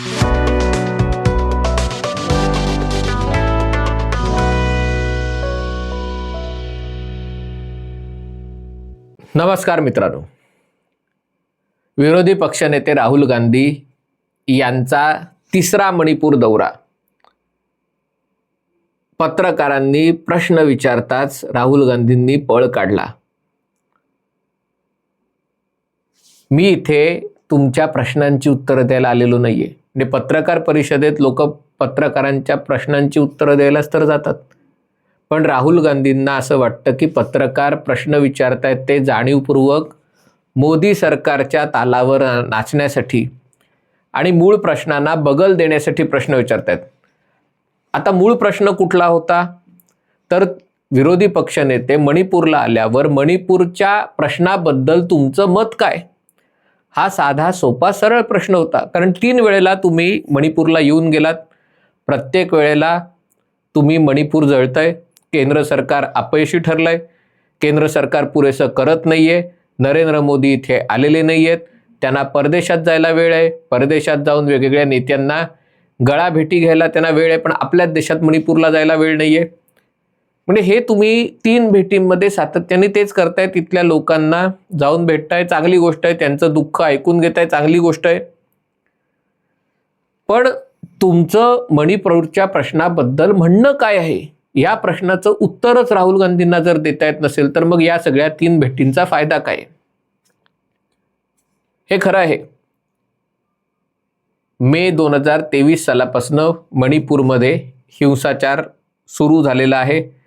नमस्कार मित्रांनो. विरोधी पक्षनेते राहुल गांधी यांचा तिसरा मणिपूर दौरा. पत्रकारांनी प्रश्न विचारताच राहुल गांधींनी पळ काढला. मी इथे तुमच्या प्रश्नांची उत्तरं द्यायला आलेलो नाहीये. म्हणजे पत्रकार परिषदेत लोक पत्रकारांच्या प्रश्नांची उत्तरं द्यायलाच तर जातात. पण राहुल गांधींना असं वाटतं की पत्रकार प्रश्न विचारतायत ते जाणीवपूर्वक मोदी सरकारच्या तालावर नाचण्यासाठी आणि मूळ प्रश्नांना बगल देण्यासाठी प्रश्न विचारतायत. आता मूळ प्रश्न कुठला होता? तर विरोधी पक्षनेते मणिपूरला आल्यावर मणिपूरच्या प्रश्नाबद्दल तुमचं मत काय? हा साधा सोपा सरळ प्रश्न होता. कारण तीन वेळेला तुम्ही मणिपूरला येऊन गेलात. प्रत्येक वेळेला तुम्ही मणिपूर जळतंय. केंद्र सरकार अपयशी ठरलंय. केंद्र सरकार पुरेसं करत नाही आहे नरेंद्र मोदी इथे आलेले नाही आहेत त्यांना परदेशात जायला वेळ आहे. परदेशात जाऊन वेगवेगळ्या नेत्यांना गळा भेटी घ्यायला त्यांना वेळ आहे. पण आपल्याच देशात मणिपूरला जायला वेळ नाही आहे म्हणजे हे तुम्ही तीन भेटींमध्ये सातत्याने तेच करताय तिथल्या लोकांना जाऊन भेटताय चांगली गोष्ट आहे त्यांचं दुःख ऐकून घेताय चांगली गोष्ट आहे. पण तुमचं मणिपूरच्या प्रश्नाबद्दल म्हणणं काय आहे? या प्रश्नाचं उत्तरच राहुल गांधींना जर देता येत नसेल तर मग या सगळ्या तीन भेटींचा फायदा काय हे खरं आहे. मे दोन हजार तेवीस सालापासनं मणिपूरमध्ये हिंसाचार सुरू झालेला आहे.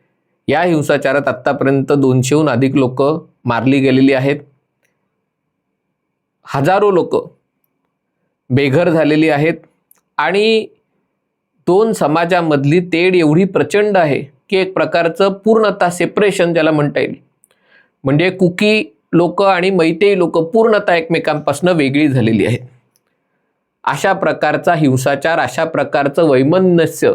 या हिंसाचारात आत्तापर्यंत दोनशेहून अधिक लोक मारली गेलेली आहेत. हजारो लोक बेघर झालेली आहेत. आणि दोन समाजामधली तेढ एवढी प्रचंड आहे की एक प्रकारचं पूर्णतः सेपरेशन ज्याला म्हणता येईल. म्हणजे कुकी लोक आणि मैतेई लोक पूर्णतः एकमेकांपासून वेगळी झालेली आहेत. अशा प्रकारचा हिंसाचार अशा प्रकारचं वैमनस्य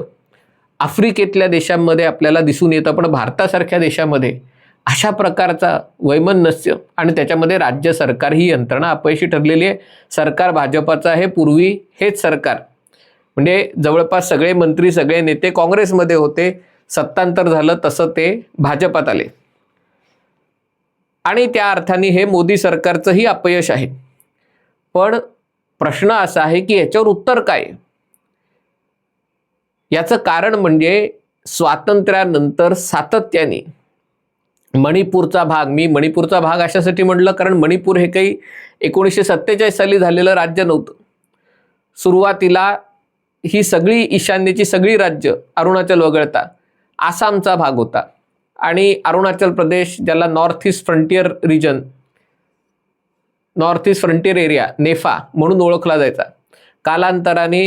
आफ्रिकेतल्या देशांमध्ये आपल्याला दिसून येतं पण भारतासारख्या देशामध्ये अशा प्रकारचा वैमनस्य आणि त्याच्यामध्ये राज्य सरकार ही यंत्रणा अपयशी ठरलेली आहे. सरकार भाजपाचं आहे पूर्वी हेच सरकार. म्हणजे जवळपास सगळे मंत्री सगळे नेते काँग्रेसमध्ये होते सत्तांतर झालं तसं ते भाजपात आले. आणि त्या अर्थाने हे मोदी सरकारचंही अपयश आहे. पण प्रश्न असा आहे की याच्यावर उत्तर काय याचं कारण म्हणजे स्वातंत्र्यानंतर सातत्याने मणिपूरचा भाग मी मणिपूरचा भाग अशासाठी म्हटलं कारण मणिपूर हे काही एकोणीसशे सत्तेचाळीस साली झालेलं राज्य नव्हतं. सुरुवातीला ही सगळी ईशान्येची सगळी राज्य अरुणाचल वगळता आसामचा भाग होता आणि अरुणाचल प्रदेश ज्याला north east frontier region north east frontier area NEFA म्हणून ओळखला जायचा. कालांतराने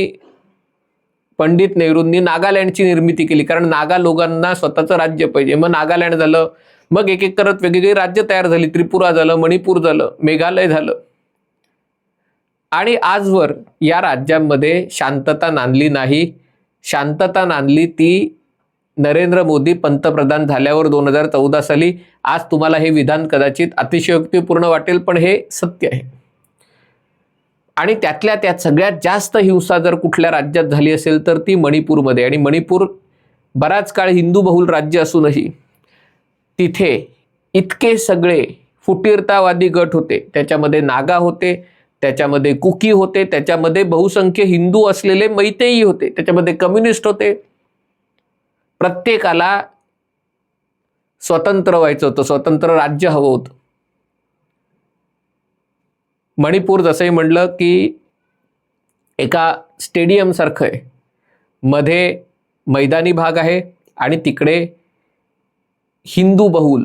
पंडित नेहरूंनी नागालँडची निर्मिती केली. कारण नागा लोकांना स्वतःचं राज्य पाहिजे. मग नागालँड झालं. मग एक एक करत वेगवेगळी राज्य तयार झाली. त्रिपुरा झालं मणिपूर झालं मेघालय झालं. आणि आजवर या राज्यांमध्ये शांतता नांदली नाही. शांतता नांदली ती नरेंद्र मोदी पंतप्रधान झाल्यावर दोन हजार चौदा साली. आज तुम्हाला हे विधान कदाचित अतिशयोक्तीपूर्ण वाटेल पण हे सत्य आहे. आणि त्यातल्या त्यात सगळ्यात जास्त हिंसा जर कुठल्या राज्यात झाली असेल तर ती मणिपूरमध्ये. आणि मणिपूर बराच काळ हिंदू बहुल राज्य असूनही तिथे इतके सगळे फुटीरतावादी गट होते. त्याच्यामध्ये नागा होते त्याच्यामध्ये कुकी होते त्याच्यामध्ये बहुसंख्य हिंदू असलेले मैतेही होते त्याच्यामध्ये कम्युनिस्ट होते. प्रत्येकाला स्वतंत्र व्हायचं होतं स्वतंत्र राज्य हवं होतं. मणिपूर जसंही म्हणलं की एका स्टेडियमसारखं आहे. मध्ये मैदानी भाग आहे आणि तिकडे हिंदू बहुल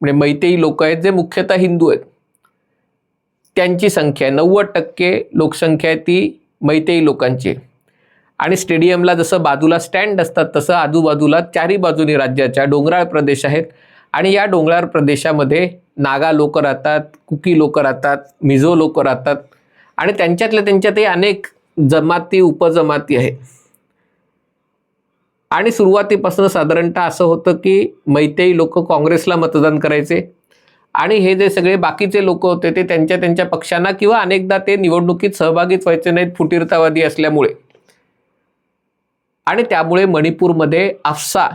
म्हणजे मैतेई लोक आहेत जे मुख्यतः हिंदू आहेत. त्यांची संख्या आहे. नव्वद टक्के लोकसंख्या आहे ती मैतेई लोकांची आहे. आणि स्टेडियमला जसं बाजूला स्टँड असतात तसं आजूबाजूला चारी बाजूनी राज्याच्या डोंगराळ प्रदेश आहेत. आणि या डोंगराळ प्रदेशामध्ये नागा लोक राहतात कुकी लोक राहतात मिझो लोक राहतात आणि त्यांच्यातल्या त्यांच्यातही अनेक जमाती उपजमाती आहेत आणि सुरुवातीपासून साधारणतः असं होतं की मैतेई लोक काँग्रेसला मतदान करायचे आणि हे जे सगळे बाकीचे लोक होते ते त्यांच्या त्यांच्या पक्षांना किंवा अनेकदा ते निवडणुकीत सहभागीच व्हायचे नाहीत फुटीरतावादी असल्यामुळे. आणि त्यामुळे मणिपूरमध्ये अफसा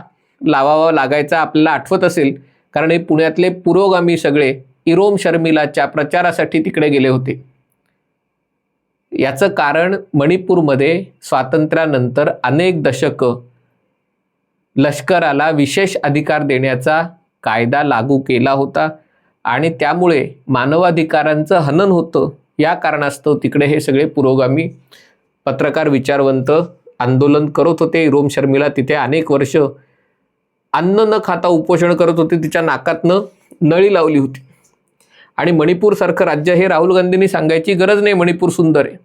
लावावा लागायचा आपल्याला आठवत असेल कारण हे पुण्यातले पुरोगामी सगळे इरोम शर्मिलाच्या प्रचारासाठी तिकडे गेले होते. याचं कारण मणिपूरमध्ये स्वातंत्र्यानंतर अनेक दशकं लष्कराला विशेष अधिकार देण्याचा कायदा लागू केला होता आणि त्यामुळे मानवाधिकारांचं हनन होतं. या कारणास्तव तिकडे हे सगळे पुरोगामी पत्रकार विचारवंत आंदोलन करत होते. रोम शर्मिला तिथे अनेक वर्ष अन्न न खाता उपोषण करत होते. तिच्या नाकातनं नळी लावली होती. आणि मणिपूरसारखं राज्य हे राहुल गांधींनी सांगायची गरज नाही. मणिपूर सुंदर आहे.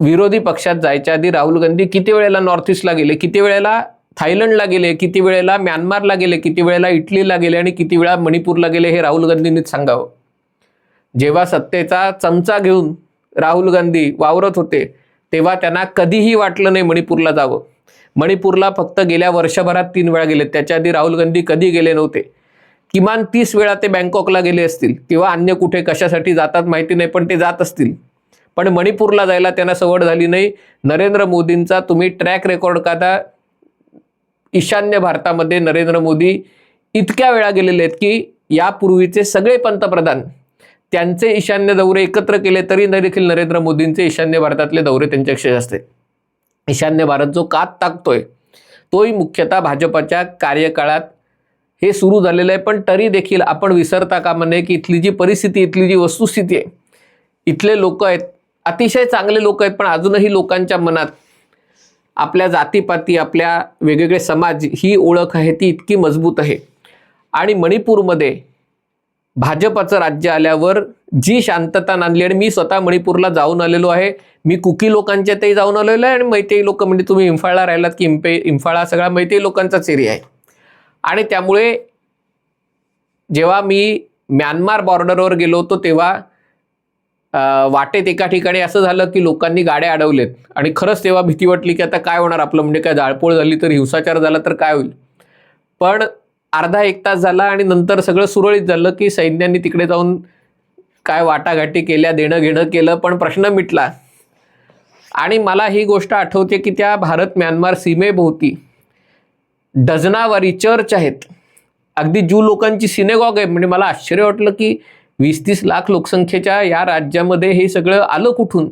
विरोधी पक्षात जायच्या आधी राहुल गांधी किती वेळेला नॉर्थ ईस्टला गेले? किती वेळेला थायलंडला गेले? किती वेळेला म्यानमारला गेले? किती वेळेला इटलीला गेले? आणि किती वेळा मणिपूरला गेले? हे राहुल गांधींनीच सांगावं. जेव्हा सत्तेचा चमचा घेऊन राहुल गांधी वावरत होते तेव्हा त्यांना कधीही वाटलं नाही मणिपूरला जावं. मणिपूरला फक्त गेल्या वर्षभरात तीन वेळा गेले त्याच्या आधी राहुल गांधी कधी गेले नव्हते? किमान तीस वेळा ते बँकॉकला गेले असतील. किंवा अन्य कुठे कशासाठी जातात माहिती नाही पण ते जात असतील. पण मणिपूरला जायला त्यांना सवड झाली नाही. नरेंद्र मोदींचा तुम्ही ट्रॅक रेकॉर्ड काढा. ईशान्य भारतामध्ये नरेंद्र मोदी इतक्या वेळा गेलेले आहेत की यापूर्वीचे सगळे पंतप्रधान त्यांचे ईशान्य दौरे एकत्र केले तरी देखील नरेंद्र मोदींचे ईशान्य भारतातले दौरे त्यांच्यापेक्षा जास्त आहेत. ईशान्य भारत जो कात टाकतोय तोही मुख्यतः भाजपच्या कार्यकाळात हे सुरू झालेलं आहे. पण तरी देखील आपण विसरता का म्हणे की इथली जी परिस्थिती इथली जी वस्तुस्थिती आहे इथले लोक आहेत अतिशय चांगले लोक आहेत पण अजूनही लोकांच्या मनात आपल्या जातीपाती आपल्या वेगवेगळे समाज ही ओळख आहे ती इतकी मजबूत आहे. आणि मणिपूरमध्ये भाजपाचं राज्य आल्यावर जी शांतता नांदली आणि मी स्वतः मणिपूरला जाऊन आलेलो आहे मी कुकी लोकांच्या तेही जाऊन आलेलो आहे आणि मैतेई लोक म्हणजे तुम्ही इम्फाळला राहिलात की इम्पे इम्फाळा सगळा मैतेई लोकांचाच एरिया आहे. आणि त्यामुळे जेव्हा मी म्यानमार बॉर्डरवर गेलो होतो तेव्हा वाटेत एका ठिकाणी असं झालं की लोकांनी गाड्या अडवलेत. आणि खरंच तेव्हा भीती वाटली की आता काय होणार? आपलं म्हणजे काय जाळपोळ झाली तर हिंसाचार झाला तर काय होईल? पण अर्धा एक तास झाला आणि नंतर सगळं सुरळीत झालं की सैन्यांनी तिकडे जाऊन काय वाटाघाटी केल्या देणं घेणं केलं पण प्रश्न मिटला. आणि मला ही गोष्ट आठवते की त्या भारत म्यानमार सीमेभोवती डझनावारी चर्च आहेत. अगदी ज्यू लोकांची सिनेगॉग आहे. म्हणजे मला आश्चर्य वाटलं की वीस तीस लाख लोकसंख्येच्या या राज्यामध्ये हे सगळं आलं कुठून?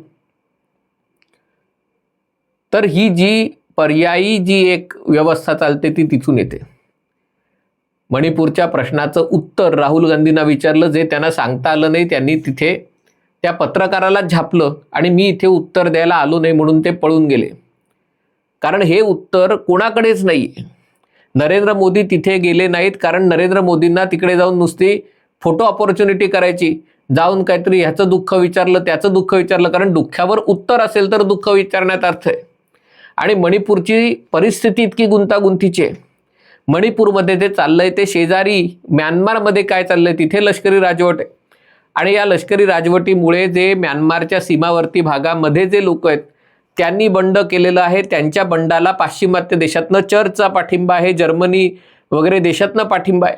तर ही जी पर्यायी जी एक व्यवस्था चालते ती तिथून येते. मणिपूरच्या प्रश्नाचं उत्तर राहुल गांधींना विचारलं जे त्यांना सांगता आलं नाही त्यांनी तिथे त्या पत्रकाराला झापलं आणि मी इथे उत्तर द्यायला आलो नाही म्हणून ते पळून गेले. कारण हे उत्तर कोणाकडेच नाही. नरेंद्र मोदी तिथे गेले नाहीत कारण नरेंद्र मोदींना तिकडे जाऊन नुसती फोटो ऑपॉर्च्युनिटी करायची जाऊन काहीतरी ह्याचं दुःख विचारलं त्याचं दुःख विचारलं कारण दुःखावर उत्तर असेल तर दुःख विचारण्यात अर्थ आहे. आणि मणिपूरची परिस्थिती इतकी गुंतागुंतीची आहे. मणिपूरमध्ये जे चाललंय ते शेजारी म्यानमारमध्ये काय चाललंय तिथे लष्करी राजवट आहे. आणि या लष्करी राजवटीमुळे जे म्यानमारच्या सीमावर्ती भागामध्ये जे लोक आहेत त्यांनी बंड केलेलं आहे. त्यांच्या बंडाला पाश्चिमात्य देशातनं चर्चचा पाठिंबा आहे जर्मनी वगैरे देशातनं पाठिंबा आहे.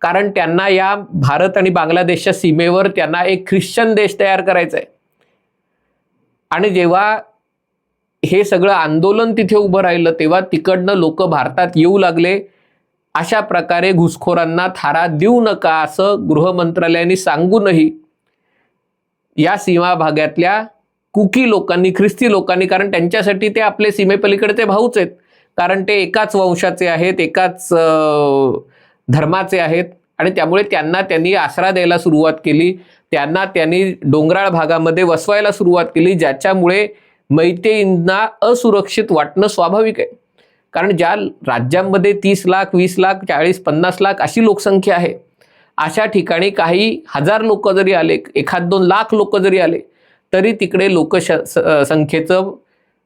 कारण त्यांना या भारत आणि बांगलादेशच्या सीमेवर त्यांना एक ख्रिश्चन देश तयार करायचा आहे. आणि जेव्हा हे सगळं आंदोलन तिथे उभं राहिलं तेव्हा तिकडनं लोक भारतात येऊ लागले. अशा प्रकारे घुसखोरांना थारा देऊ नका असं गृह मंत्रालयाने सांगूनही या सीमा भागातल्या कुकी लोकांनी ख्रिस्ती लोकांनी कारण त्यांच्यासाठी ते आपले सीमेपलीकडे ते भाऊच आहेत. कारण ते एकाच वंशाचे आहेत एकाच धर्माचे आहेत. आणि त्यामुळे त्यांना त्यांनी आसरा द्यायला सुरुवात केली. त्यांना त्यांनी डोंगराळ भागामध्ये वसवायला सुरुवात केली ज्याच्यामुळे मैतेईंना असुरक्षित वाटणं स्वाभाविक आहे. कारण ज्या राज्यांमध्ये तीस लाख वीस लाख चाळीस पन्नास लाख अशी लोकसंख्या आहे अशा ठिकाणी काही हजार लोक जरी आले एखाद दोन लाख लोक जरी आले तरी तिकडे लोक संख्येचं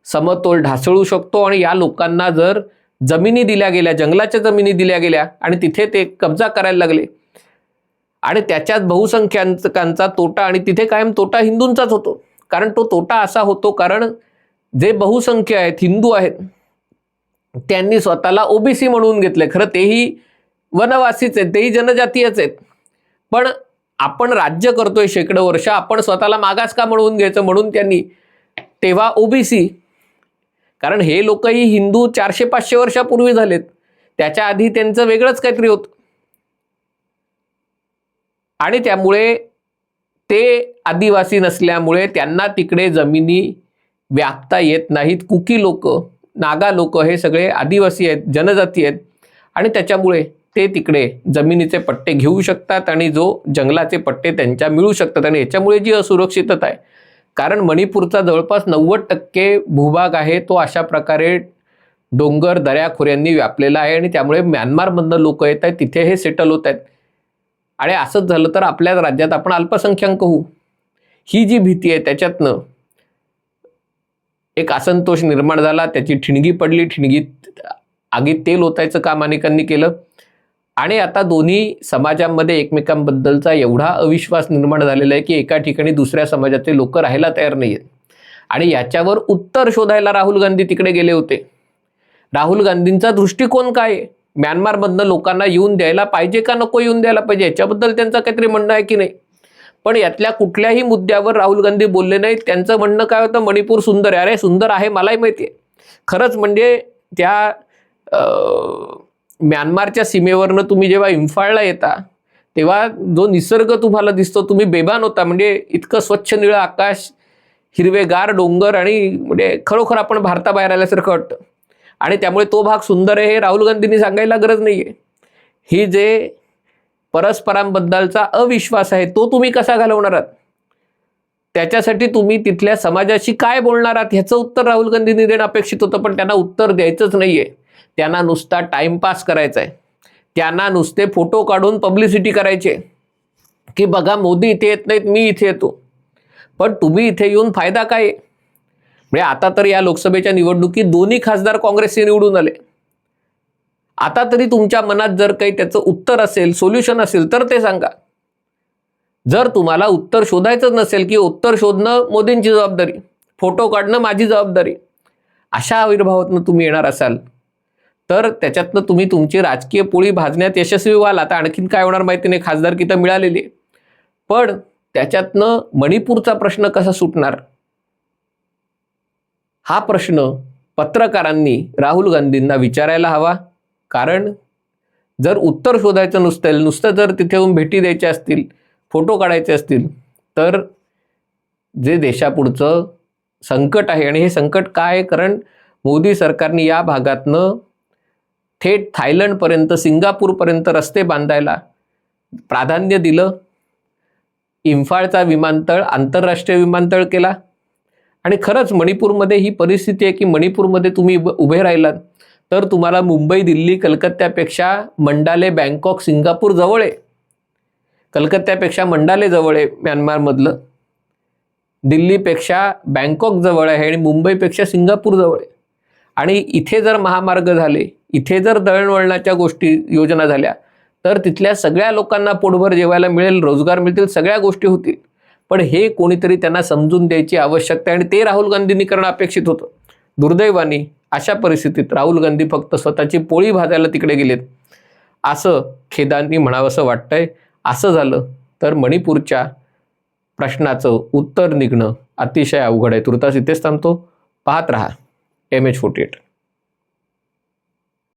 समतोल ढासळू शकतो आणि या लोकांना जर जमिनी दिल्या गेल्या जंगलाच्या जमिनी दिल्या गेल्या आणि तिथे ते कब्जा करायला लागले आणि त्याच्यात बहुसंख्याकांचा तोटा आणि तिथे कायम तोटा हिंदूंचाच होतो. कारण तो तोटा असा होतो कारण जे बहुसंख्य आहेत हिंदू आहेत त्यांनी स्वतःला ओबीसी म्हणून घेतले. खरं तेही वनवासीच आहेत तेही जनजातीयच आहेत. पण आपण राज्य करतोय शेकडो वर्ष आपण स्वतःला मागास का म्हणून घ्यायचं म्हणून त्यांनी तेव्हा ओबीसी. कारण हे लोकही हिंदू चारशे पाचशे वर्षापूर्वी झालेत. त्याच्या आधी त्यांचं वेगळंच काहीतरी होतं. आणि त्यामुळे ते आदिवासी नसल्यामुळे त्यांना तिकडे जमिनी व्यापता येत नाहीत. कुकी लोक नागा लोक हे सगळे आदिवासी आहेत जनजाती आहेत. आणि त्याच्यामुळे ते तिकडे जमिनीचे पट्टे घेऊ शकतात आणि जो जंगलाचे पट्टे त्यांच्या मिळू शकतात. आणि याच्यामुळे जी असुरक्षितता आहे. कारण मणिपूरचा जवळपास नव्वद टक्के भूभाग आहे तो अशा प्रकारे डोंगर दऱ्याखोऱ्यांनी व्यापलेला आहे आणि त्यामुळे म्यानमारमधनं लोक येत आहेत तिथे हे सेटल होत आहेत. आणि असंच झालं तर आपल्या राज्यात आपण अल्पसंख्याक होऊ. ही जी भीती आहे त्याच्यातनं एक असंतोष निर्माण झाला त्याची ठिणगी पडली ठिणगीत आगीत तेल ओतायचं काम अनेकांनी केलं. आणि आता दोन्ही समाजामध्ये एकमेकांबद्दलचा एवढा अविश्वास निर्माण झालेला आहे की एका ठिकाणी दुसऱ्या समाजाचे लोक राहायला तयार नाही आहेत आणि याच्यावर उत्तर शोधायला राहुल गांधी तिकडे गेले होते. राहुल गांधींचा दृष्टिकोन काय आहे? म्यानमारमधनं लोकांना येऊन द्यायला पाहिजे का नको येऊन द्यायला पाहिजे? याच्याबद्दल त्यांचं काहीतरी म्हणणं आहे की नाही? पण यातल्या कुठल्याही मुद्द्यावर राहुल गांधी बोलले नाहीत. त्यांचं म्हणणं काय होतं? मणिपूर सुंदर आहे. अरे सुंदर आहे मलाही माहिती आहे. खरंच म्हणजे त्या म्यानमारच्या सीमेवरनं तुम्ही जेव्हा इम्फाळला येता तेव्हा जो निसर्ग तुम्हाला दिसतो तुम्ही बेबान होता. म्हणजे इतकं स्वच्छ निळं आकाश हिरवेगार डोंगर आणि म्हणजे खरोखर आपण भारताबाहेर आल्यासारखं वाटतं. आणि त्यामुळे तो भाग सुंदर आहे हे राहुल गांधींनी सांगायला गरज नाही आहे ही जे परस्परांबद्दलचा अविश्वास आहे तो तुम्ही कसा घालवणार आहात? त्याच्यासाठी तुम्ही तिथल्या समाजाशी काय बोलणार आहात? ह्याचं उत्तर राहुल गांधींनी देणं अपेक्षित होतं पण त्यांना उत्तर द्यायचंच नाही आहे त्यांना नुसता टाइमपास करायचा आहे. त्यांना नुसते फोटो काढून पब्लिसिटी करायची आहे. की बघा मोदी इथे येत नाहीत मी इथे येतो. पण तुम्ही इथे येऊन फायदा काय आहे? म्हणजे आता तर या लोकसभेच्या निवडणुकीत दोन्ही खासदार काँग्रेसचे निवडून आले. आता तरी तुमच्या मनात जर काही त्याचं उत्तर असेल सोल्युशन असेल तर ते सांगा. जर तुम्हाला उत्तर शोधायचंच नसेल की उत्तर शोधणं मोदींची जबाबदारी फोटो काढणं माझी जबाबदारी अशा आविर्भावातनं तुम्ही येणार असाल तर त्याच्यातनं तुम्ही तुमची राजकीय पोळी भाजण्यात यशस्वी व्हाल. आता आणखीन काय होणार माहिती नाही खासदारकी तर मिळालेली पण त्याच्यातनं मणिपूरचा प्रश्न कसा सुटणार? हा प्रश्न पत्रकारांनी राहुल गांधींना विचारायला हवा. कारण जर उत्तर शोधायचं नुसतं नुसतं जर तिथे येऊन भेटी द्यायच्या असतील फोटो काढायचे असतील तर जे देशापुढचं संकट आहे आणि हे संकट काय आहे? कारण मोदी सरकारने या भागातनं थेट थायलंडपर्यंत सिंगापूरपर्यंत रस्ते बांधायला प्राधान्य दिलं. इम्फाळचा विमानतळ आंतरराष्ट्रीय विमानतळ केला. आणि खरंच मणिपूरमध्ये ही परिस्थिती आहे की मणिपूरमध्ये तुम्ही उभ- उभे राहिलात. तर तुम्हाला मुंबई दिल्ली कलकत्त्यापेक्षा मंडाले बँकॉक सिंगापूर जवळ आहे. कलकत्त्यापेक्षा मंडाले जवळ आहे म्यानमारमधलं. दिल्लीपेक्षा बँकॉक जवळ आहे आणि मुंबईपेक्षा सिंगापूर जवळ आहे. आणि इथे जर महामार्ग झाले इथे जर दळणवळणाच्या गोष्टी योजना झाल्या तर तिथल्या सगळ्या लोकांना पोटभर जेवायला मिळेल रोजगार मिळतील सगळ्या गोष्टी होतील. पण हे कोणीतरी त्यांना समजून द्यायची आवश्यकता आहे आणि ते राहुल गांधींनी करणं अपेक्षित होतं. दुर्दैवानी अशा परिस्थितीत राहुल गांधी फक्त स्वतःची पोळी भाजायला तिकडे गेलेत. असं खेदांनी म्हणावंसं वाटतंय. असं झालं तर मणिपूरच्या प्रश्नाचं उत्तर निघणं अतिशय अवघड आहे. तुर्तास इथेच थांबतो. पाहत रहा. M H forty eight